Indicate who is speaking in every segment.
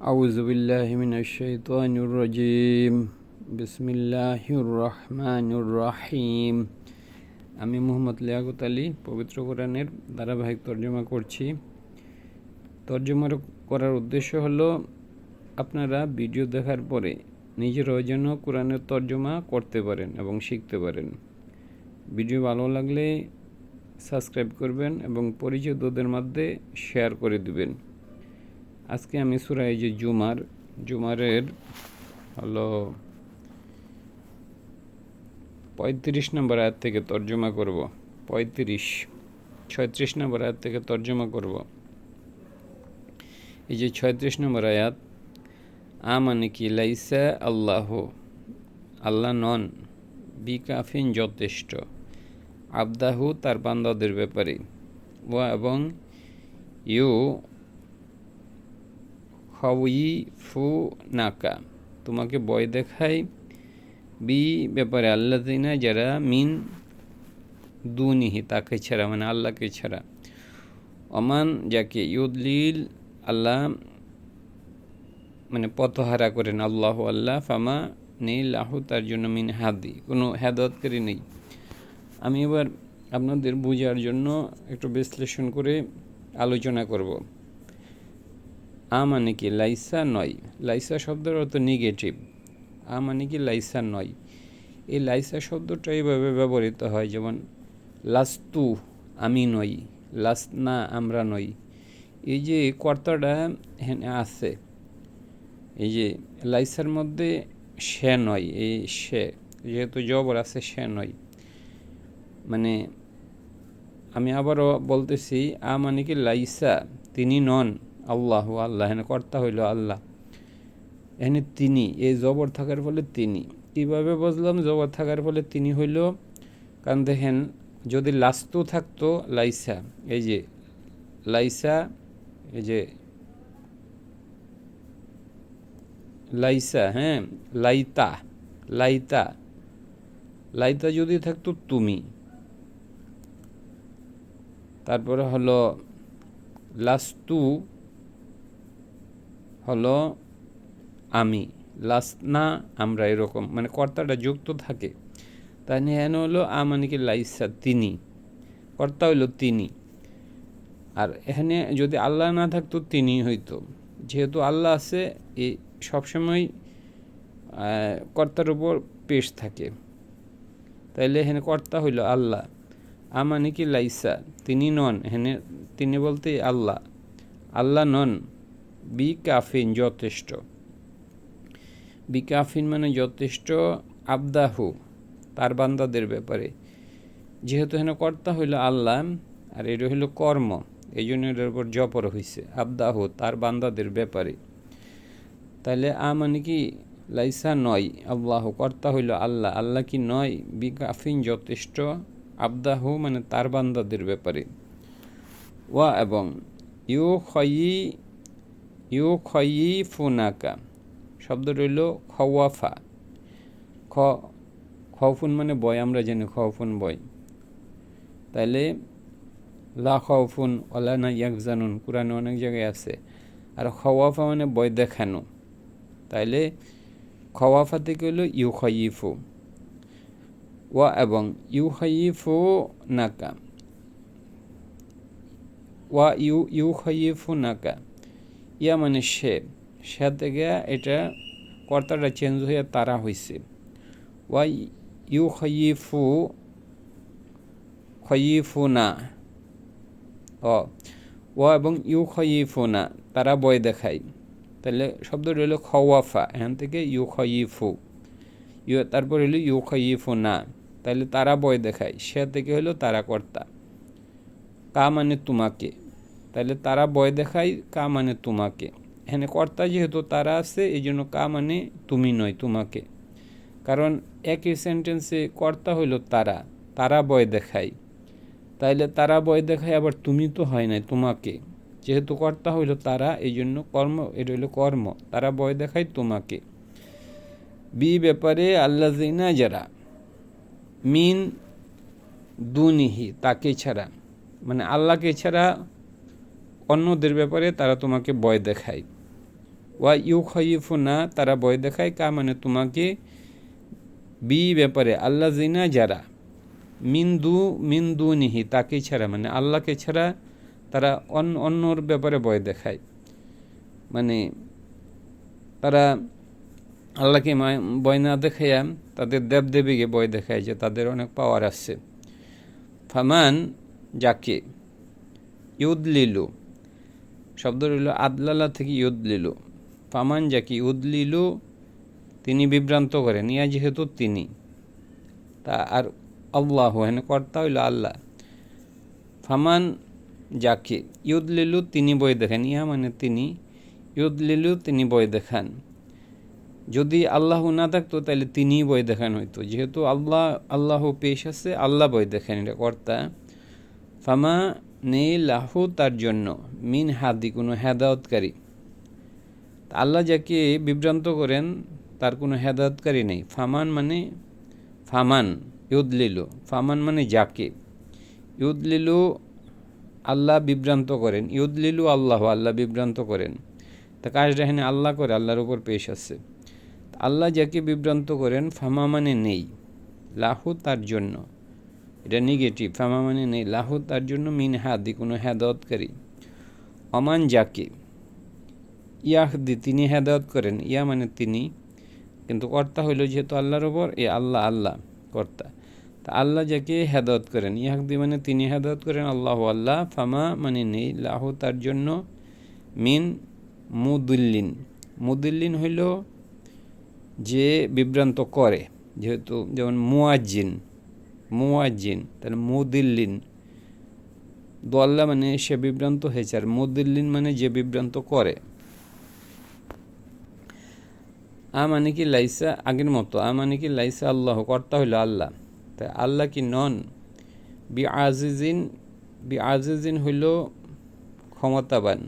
Speaker 1: أعوذ بالله من الشيطان الرجيم بسم الله الرحمن الرحيم আমি মোহাম্মদ লিয়াকত আলী পবিত্র কোরআনের ধারাবাহিক তর্জমা করছি তর্জমা করার উদ্দেশ্য হলো আপনারা ভিডিও দেখার পরে নিজেরাও যেন কোরআনের তর্জমা করতে পারেন এবং শিখতে পারেন ভিডিও ভালো লাগলে সাবস্ক্রাইব করবেন এবং পরিচিতদের মধ্যে শেয়ার করে দিবেন আজকে আমি সুরাই যে জুমার, জুমারের হলো পঁয়ত্রিশ নম্বর আয়াত থেকে তর্জমা করব। পঁয়ত্রিশ, ছয়ত্রিশ নম্বর আয়াত থেকে তর্জমা করব। এই যে ছয়ত্রিশ নম্বর আয়াত আ মানে কি লাইসা আল্লাহ আল্লাহ নন বি কাফিন যথেষ্ট, আবদাহু তার বান্দাদের ব্যাপারে ও এবং ইউ হাউই ফু নাকা তোমাকে বয় দেখায় বি ব্যাপারে আল্লাহ দিনা যারা মিন দুনিহি, তাকে ছাড়া মানে আল্লাহকে ছাড়া। অমান যাকে ইউদলিল, আল্লাহ মানে পথহারা করেন, আল্লাহ আল্লাহ, ফামা নেই লাহু তার জন্য মিন হাদি, কোনো হেদায়তকারী নেই। আমি এবার আপনাদের বোঝার জন্য একটু বিশ্লেষণ করে আলোচনা করব। আ মানে কি লাইসা নয়। লাইসা শব্দের অর্থ নেগেটিভ আ মানে কি লাইসা নয়। এই লাইসা শব্দটা এইভাবে ব্যবহৃত হয়, যেমন, লাস্তু আমি নই লাস না আমরা নই। এই যে কর্তাটা আছে, এই যে লাইসার মধ্যে সে নয়, এই সে, যেহেতু জবর আছে সে নয়। মানে আমি আবারও বলতেছি, আ মানে কি লাইসা, তিনি নন। আল্লাহ আল্লাহ, এখানে কর্তা হইল আল্লাহ। এখানে তিনি এই জবর থাকার ফলে তিনি। কীভাবে বুঝলাম, জবর থাকার ফলে তিনি হইল, কারণ দেখেন, যদি লাস্তু থাকতো, লাইসা, এই যে, লাইসা, এই যে, লাইসা হ্যাঁ লাইতা লাইতা লাইতা যদি থাকতো তুমি। তারপরে হলো, লাস্তু হলো আমি। লাসনা আমরা এরকম। মানে কর্তাটা যুক্ত থাকে। তাই হেন হলো আ মানে কি লাইসা তিনি। কর্তা হইল তিনি। আর এখানে যদি আল্লাহ না থাকতো, তিনি হইতো। যেহেতু আল্লাহ আছে এই সবসময় কর্তার উপর পেশ থাকে। তাইলে এখানে কর্তা হইল আল্লাহ। আ মানে কি লাইসা। তিনি নন। এখানে তিনি বলতে আল্লাহ। আল্লাহ নন। বি কাফিন, যথেষ্ট। বি কাফিন মানে যথেষ্ট, আবদাহু, তার বান্দাদের ব্যাপারে। যেহেতু এখানে কর্তা হইল আল্লাহ আর এটা হইল কর্ম এই জন্য এটার উপর জপর হয়েছে আবদাহু, তার বান্দাদের ব্যাপারে। তাহলে আ মানে কি? লাইসা নয়, আল্লাহ, কর্তা হইল আল্লাহ আল্লাহ কি নয়? বি কাফিন যথেষ্ট, আবদাহু মানে তার বান্দাদের ব্যাপারে। ওয়া এবং ইউ খয়ি ইউ খয়ি ফুনাকা শব্দ রইল খওয়াফা। খ খফুন মানে বয়, আমরা জানি খফুন বয়। তাইলে, লা খফুন ওলা না ইয়াক জানুন কোরআনে অনেক জায়গায় আছে। আর খওয়াফা মানে বয় দেখানো। তাইলে, খওয়াফা থেকে হলো ইউ খয়িফু ওয়া এবং ইউ খয়িফু নাকা ওয়া ইউ ইউ খয়িফু নাকা ইয়া মানে সে সে থেকে এটা কর্তাটা চেঞ্জ হয়ে তারা হয়েছে ওয়া ইউ খয়িফু খয়িফু না ও ও এবং ইউ খয়িফু না তারা বয় দেখায়। তাহলে শব্দ রইল খওয়াফা, এখান থেকে ইউ খয়িফু ইউ, তারপর হইল ইউ খয়িফু না তাহলে তারা বয় দেখায়। সে থেকে হলো তারা কর্তা। কা মানে তোমাকে। তাহলে তারা বয় দেখায় কা মানে তোমাকে। এখানে কর্তা যেহেতু তারা আছে এই জন্য কা মানে তুমি নয়, তোমাকে। কারণ একই সেন্টেন্সে কর্তা হইল তারা তারা বয় দেখায়। তাইলে তারা বয় দেখায়, আবার তুমি তো হয় নাই তোমাকে। যেহেতু কর্তা হইল তারা এই জন্য কর্ম, এটা হইল কর্ম, তারা বয় দেখায় তোমাকে। বি ব্যাপারে আল্লাহ যারা মিন দুনিহি, তাকে ছাড়া মানে আল্লাহকে ছাড়া অন্যদের ব্যাপারে তারা তোমাকে ভয় দেখায়। ওয়া ইউ খয়িফুনা তারা ভয় দেখায়, কা মানে তোমাকে বি ব্যাপারে আল্লাহ জিনা যারা মিন্দু মিন্দু নিহি তাকে ছাড়া মানে আল্লাহকে ছাড়া তারা অন্য অন্যর ব্যাপারে ভয় দেখায়। মানে তারা আল্লাহকে ভয় না দেখাইয়া তাদের দেবদেবীকে ভয় দেখায় যে তাদের অনেক পাওয়ার আছে। ফামান, যাকে, ইউদলিলু শব্দ রইল, আদলালা থেকে ইউদলিলু। ফামান যাকে, ইউদলিলু তিনি বিভ্রান্ত করেন, ইয়া যেহেতু তিনি। তা আর আল্লাহ হেন কর্তা হইল আল্লাহ। ফামান যাকে, ইউদলিলু তিনি বই দেখেন, ইয়া মানে তিনি, ইউদলিলু তিনি বই দেখান। যদি আল্লাহ না থাকতো, তাহলে তিনি বই দেখান হইতো। যেহেতু আল্লাহ আল্লাহ পেশ আছে, আল্লাহ বই দেখেন, এটা কর্তা। ফামা নেই লাহু তার জন্য মিন হাদি, কোনো হেদায়তকারী। আল্লাহ যাকে বিভ্রান্ত করেন, তার কোনো হেদায়তকারী নেই। ফামান মানে ফামান, ইউদলিলু। ফামান মানে যাকে। ইউদলিলু আল্লাহ বিভ্রান্ত করেন। ইউদলিলু আল্লাহ আল্লাহ বিভ্রান্ত করেন। তা কাজ এখানে আল্লাহ করে, আল্লাহর উপর পেশ আছে। আল্লাহ যাকে বিভ্রান্ত করেন, ফামা মানে নেই। লাহু তার জন্য। এটা নেগেটিভ ফামা মানে নেই লাহু তার জন্য মিন হাদি, কোনো হেদায়তকারী। অমান যাকে ইয়াহদি, তিনি হেদায়ত করেন। ইয়া মানে তিনি, কিন্তু কর্তা হইল যেহেতু আল্লাহর ওপর এ আল্লাহ আল্লাহ, কর্তা। তা আল্লাহ যাকে হেদায়ত করেন, ইয়াহদি মানে তিনি হেদায়ত করেন, আল্লাহ আল্লাহ। ফামা মানে নেই লাহু তার জন্য মিন মুদুল্লিন। মুদুল্লিন হইল যে বিভ্রান্ত করে, যেহেতু যেমন মুয়াজ্জিন। মুয়াজ্জিন তাহলে মুদিল্লিন। দোয়াল্লা মানে সে বিভ্রান্ত হয়েছে, আর মুদিল্লিন মানে যে বিভ্রান্ত করে। আ মানে কি লাইসা আগের মতো, আ মানে কি লাইসা আল্লাহ, কর্তা হইল আল্লাহ। তাই আল্লাহ কি নন? বি আজিজিন বি আজিজিন হইল ক্ষমতাবান।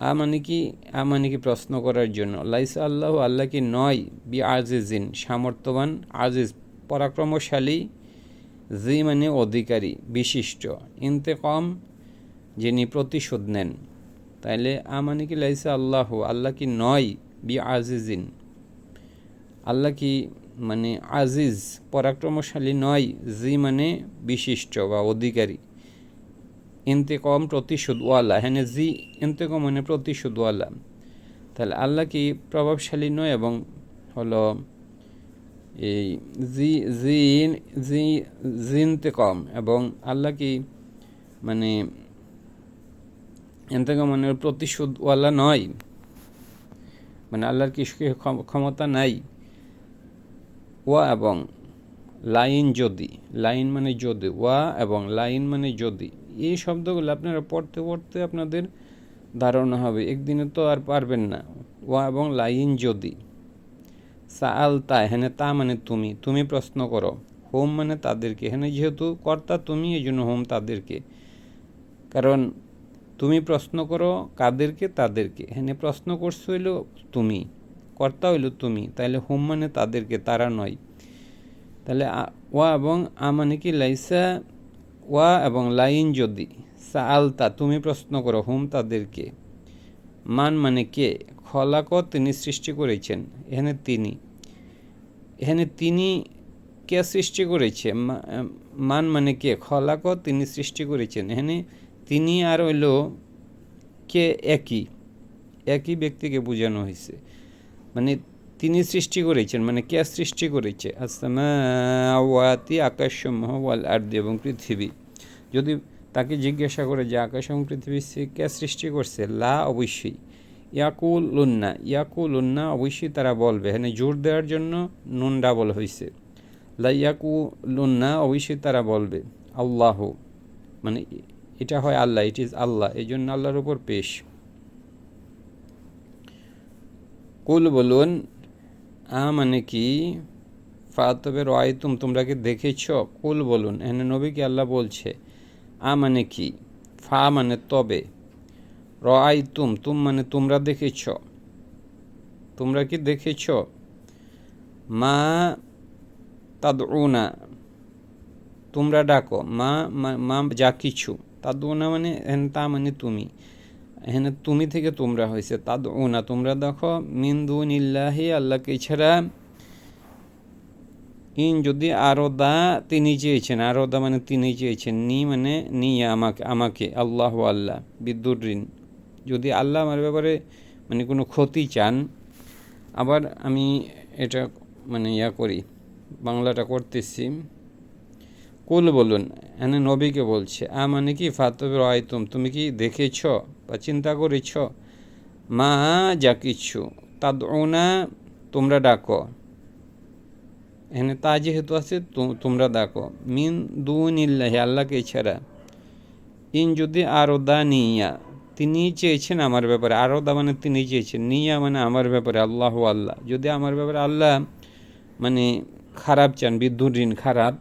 Speaker 1: আ মানে কি, আ মানে কি প্রশ্ন করার জন্য। লাইসা আল্লাহ আল্লাহ কি নয়? বি আজিজিন সামর্থ্যবান, আজিজ পরাক্রমশালী জি মানে অধিকারী, বিশিষ্ট ইনতে কম যিনি প্রতিশোধ নেন। তাইলে আ মানে কি লাইসা আল্লাহ আল্লাহ কি নয়? বি আজিজিন। আল্লাহ কি মানে আজিজ, পরাক্রমশালী নয় জি মানে বিশিষ্ট বা অধিকারী। ইন্তেকম প্রতিশোধওয়ালা হ্যাঁ জি ইন্তেকম মানে প্রতিশোধওয়ালা। তাহলে আল্লাহ কি প্রভাবশালী নয় এবং হলো এই জি, জিন, জি জিনতে কম এবং আল্লাহ কি মানে এন্তেকম মানে প্রতিশোধওয়ালা নয়। মানে আল্লাহর কি ক্ষমতা নাই। ওয়া এবং লাইন যদি, লাইন মানে যদি, ওয়া এবং লাইন মানে যদি, এই শব্দগুলো আপনারা পড়তে পড়তে আপনাদের ধারণা হবে। একদিনে তো আর পারবেন না। ওয়া এবং লাইন যদি। সাল তা হেনে তা মানে তুমি। তুমি প্রশ্ন করো, হোম মানে তাদেরকে। এখানে যেহেতু কর্তা, তুমি এই জন্য হোম তাদেরকে। কারণ তুমি প্রশ্ন করো কাদেরকে, তাদেরকে। এখানে প্রশ্ন করছ হইল তুমি, কর্তা হইল তুমি। তাহলে হোম মানে তাদেরকে, তারা নয়। তাহলে ওয়া এবং আ মানে কি, লাইসা, ওয়া এবং লাইন যদি সা আলতা তুমি প্রশ্ন করো হোম তাদেরকে। মান মানে কে খলাক তিনি সৃষ্টি করেছেন। এখানে তিনি। এখানে তিনি কে সৃষ্টি করেছে? মান মানে কে? খলাক তিনি সৃষ্টি করেছেন। এখানে তিনি আর হইল কে? একই। একই ব্যক্তিকে বোঝানো হয়েছে মানে তিনি সৃষ্টি করেছেন। মানে কে সৃষ্টি করেছে? আসামাওয়াতি আকাশসমূহ, ওয়াল আর্দি এবং পৃথিবী। যদি তাকে জিজ্ঞাসা করে যে আকাশ এবং পৃথিবী কে সৃষ্টি করছে? লা, অবশ্যই। ইয়াকুল উন্না ইয়াকুল উন্না অবশ্যই তারা বলবে। এখানে জোর দেওয়ার জন্য নুন ডাবল হয়েছে। লা অবশ্যই তারা বলবে, আল্লাহ। মানে এটা হয় আল্লাহ ইট ইজ আল্লাহ এই জন্য আল্লাহর উপর পেশ। কুল বলুন, আ মানে কি? ফাতবে তুম তোমরা কি দেখেছ? কুল বলুন, এখানে নবীকে আল্লাহ বলছে? আ মানে কি? ফা মানে তবে। তুম তুম মানে তোমরা দেখেছ। তোমরা কি দেখেছ? মা তাদউনা, তোমরা ডাকো। মা মা যা কিছু। তাদউনা মানে হেন তা মানে তুমি। এখানে তুমি থেকে তোমরা হয়েছে। তাদ ওনা তোমরা দেখো মিন্দু নিল্লাহি আল্লাহকে ছাড়া ইন যদি আরও দা তিনি চেয়েছেন। আরও দা মানে তিনি চেয়েছেন। নি মানে নি আমাকে আমাকে, আল্লাহ আল্লাহ বিদ্যুৎ ঋণ। যদি আল্লাহ আমার ব্যাপারে মানে কোনো ক্ষতি চান, আবার আমি এটা মানে ইয়া করি, বাংলাটা করতেছি। কুল বলুন, এনে নবীকে বলছে আ মানে কি ফাতবের আয়তুম তুমি কি দেখেছ বা চিন্তা করেছ? মা যা কিছু তাদ ওনা তোমরা ডাকো। এখানে তা যেহেতু আছে তোমরা ডাকো। মিন দুন ইল্লাহি আল্লাহকে ছাড়া। ইন যদি আরও দা নিয়া তিনি চেয়েছেন আমার ব্যাপারে আরও দা মানে তিনি চেয়েছেন, নিয়া মানে আমার ব্যাপারে, আল্লাহ আল্লাহ। যদি আমার ব্যাপারে আল্লাহ মানে খারাপ চান, বিদ্যুৎ ঋণ খারাপ,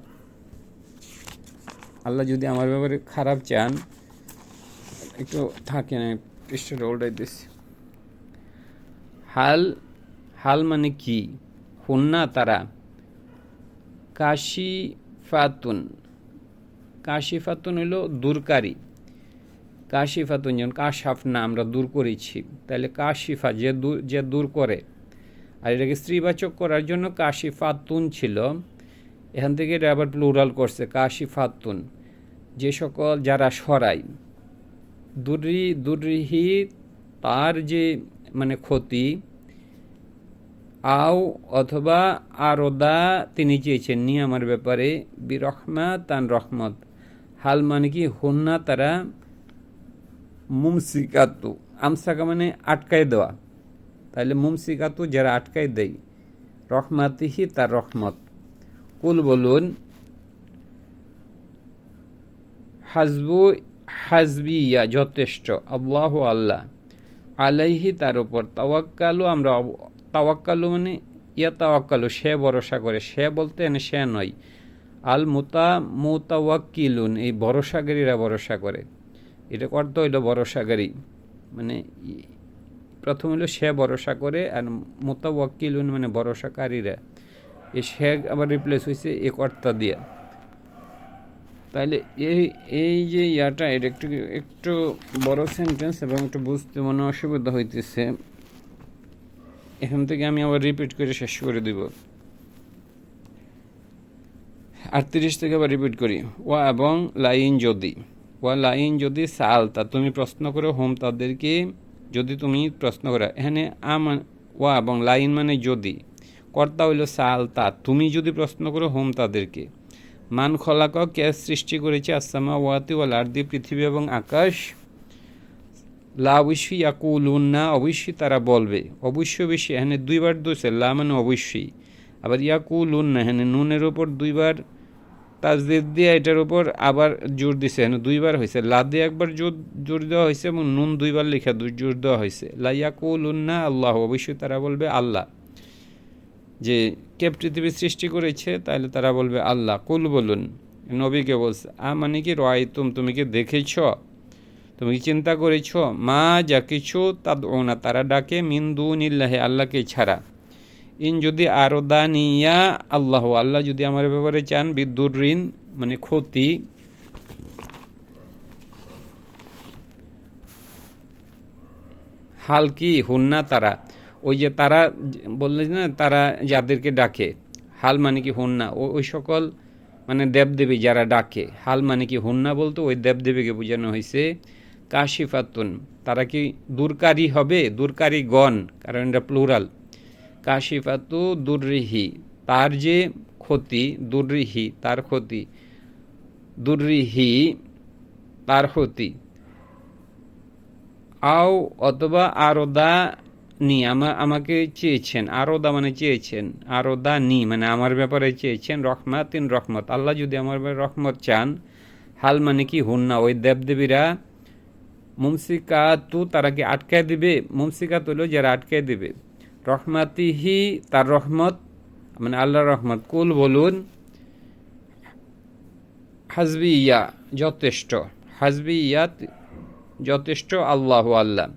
Speaker 1: আল্লাহ যদি আমার ব্যাপারে খারাপ চান, একটু থাকে না পৃষ্ঠটা উল্টাইতেছি। হাল হাল মানে কি? হুন্না তারা। কাশি ফাতুন কাশি ফাতুন হইল দূরকারী। কাশিফাতুন যেমন কাশাফ না, আমরা দূর করেছি। তাহলে কাশিফা যে দূর যে দূর করে। আর এটাকে স্ত্রীবাচক করার জন্য কাশিফাতুন ছিল। এখান থেকে এটা আবার প্লুরাল করছে, কাশিফাতুন। যে সকল যারা সরাই দুরি দুরিহি তার যে মানে ক্ষতি, আও অথবা আরদা, তিনি চেয়েছেন নি আমার ব্যাপারে বিরহমা তান রহমত। হাল মানে কি? হন্না তারা মুমসিকাতু, আমসাকা মানে আটকায় দেওয়া। তাহলে মুমসিকাতু যারা আটকায় দেয়, রহমাতিহি তার রহমত। কুল বলুন হাজবু হাজবিয়া যথেষ্ট, আল্লাহ আল্লাহ। আলাইহি তার উপর তাওয়াক্কালু, আমরা তাওয়াক্কালু মানে ইয়া তাওয়াক্কালু, সে ভরসা করে। সে বলতে এনে সে নয়। আল মুতা মুতাওয়াক্কিলুন এই ভরসাকারীরা ভরসা করে। এটা করতে হইল ভরসাকারী মানে প্রথম হইল সে ভরসা করে আর মোতাবকিলুন মানে ভরসাকারীরা। এ সে আবার রিপ্লেস হয়েছে এ কর্তা দিয়া। তাহলে এই এই যে ইয়াটা, এটা একটু একটু বড় সেন্টেন্স এবং একটু বুঝতে মনে অসুবিধা হইতেছে। এখান থেকে আমি আবার রিপিট করে শেষ করে দিব। আটত্রিশ থেকে আবার রিপিট করি। ও এবং লাইন যদি। লাইন যদি সালতা তুমি প্রশ্ন করো হোম, তাদেরকে যদি তুমি প্রশ্ন করো। এখানে আম, ওয়া এবং লাইন মানে যদি। কর্তা হইল সালতা তুমি যদি প্রশ্ন করো হোম তাদেরকে। মান খলাক, কে সৃষ্টি করেছে আসামা ওয়াতি, ওয়াল আর্দি, পৃথিবী এবং আকাশ। লা অবশ্যই ইয়াকুলুন না অবশ্যই তারা বলবে। অবশ্যই বেশি এখানে দুইবার দোষে লা মানে অবশ্যই। আবার ইয়াকুলুন না এখানে নুনের ওপর দুইবার তাজদিদ দিয়ে এটার উপর আবার জোর দিছে। দুইবার হয়েছে লা দিয়ে একবার জোর জোর দেওয়া হয়েছে এবং নুন দুইবার লেখা জোর দেওয়া হয়েছে লাইয়াকুলুন্না আল্লাহ। অবশ্যই তারা বলবে আল্লাহ। যে কে পৃথিবী সৃষ্টি করেছে তাহলে তারা বলবে আল্লাহ। কুল বলুন। নবীকে বলছে, আ মানে কি রয় তুম কি দেখেছ? তুমি কি চিন্তা করেছ? মা যা কিছু তা না তারা ডাকে মিন্দু নিল্লাহে আল্লাহকে ছাড়া। ইন যদি আরও দানিয়া, আল্লাহ আল্লাহ যদি আমার ব্যাপারে চান বিদ্যুৎ ঋণ মানে ক্ষতি। হাল কি? হুন্না তারা। ওই যে তারা বললে না, তারা যাদেরকে ডাকে। হাল মানে কি হুন্না ওই সকল মানে দেবদেবী যারা ডাকে। হাল মানে কি হুন্না বলতো ওই দেবদেবীকে বোঝানো হয়েছে। কাশিফাতুন, তারা কি দূরকারী হবে? দূরকারী গণ কারণ এটা প্লুরাল কাশিফাতু দুর্রিহি, তার যে ক্ষতি, দুর্রিহি, তার ক্ষতি, দুর্রিহি, তার ক্ষতি। আও অথবা আরদা নি আমাকে চেয়েছেন, আরদা মানে চেয়েছেন, আরদা নি মানে আমার ব্যাপারে চেয়েছেন রহমাতিন রহমত। আল্লাহ যদি আমার ব্যাপারে রহমত চান, হাল মানে কি, হুন্না, ওই দেবদেবীরা মুমসিকাতু তারা কি আটকায় দিবে, মুমসিকাত হলো যারা আটকায় দিবে। রহমাতিহি তার রহমত মানে আল্লাহ রহমত। কুল বলুন হাজবি ইয়া যথেষ্ট হাজবি ইয়া যথেষ্ট আল্লাহ আল্লাহ।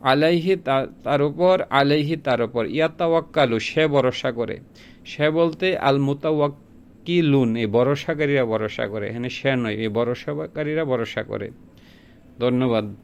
Speaker 1: আলাইহি তার উপর, আলাইহি তার উপর। ইয়া তাওয়াক্কালু সে ভরসা করে। সে বলতে আল মুতাওয়াক্কিলুন এই ভরসাকারীরা ভরসা করে। এখানে সে নয়, এই ভরসাকারীরা ভরসা করে। ধন্যবাদ।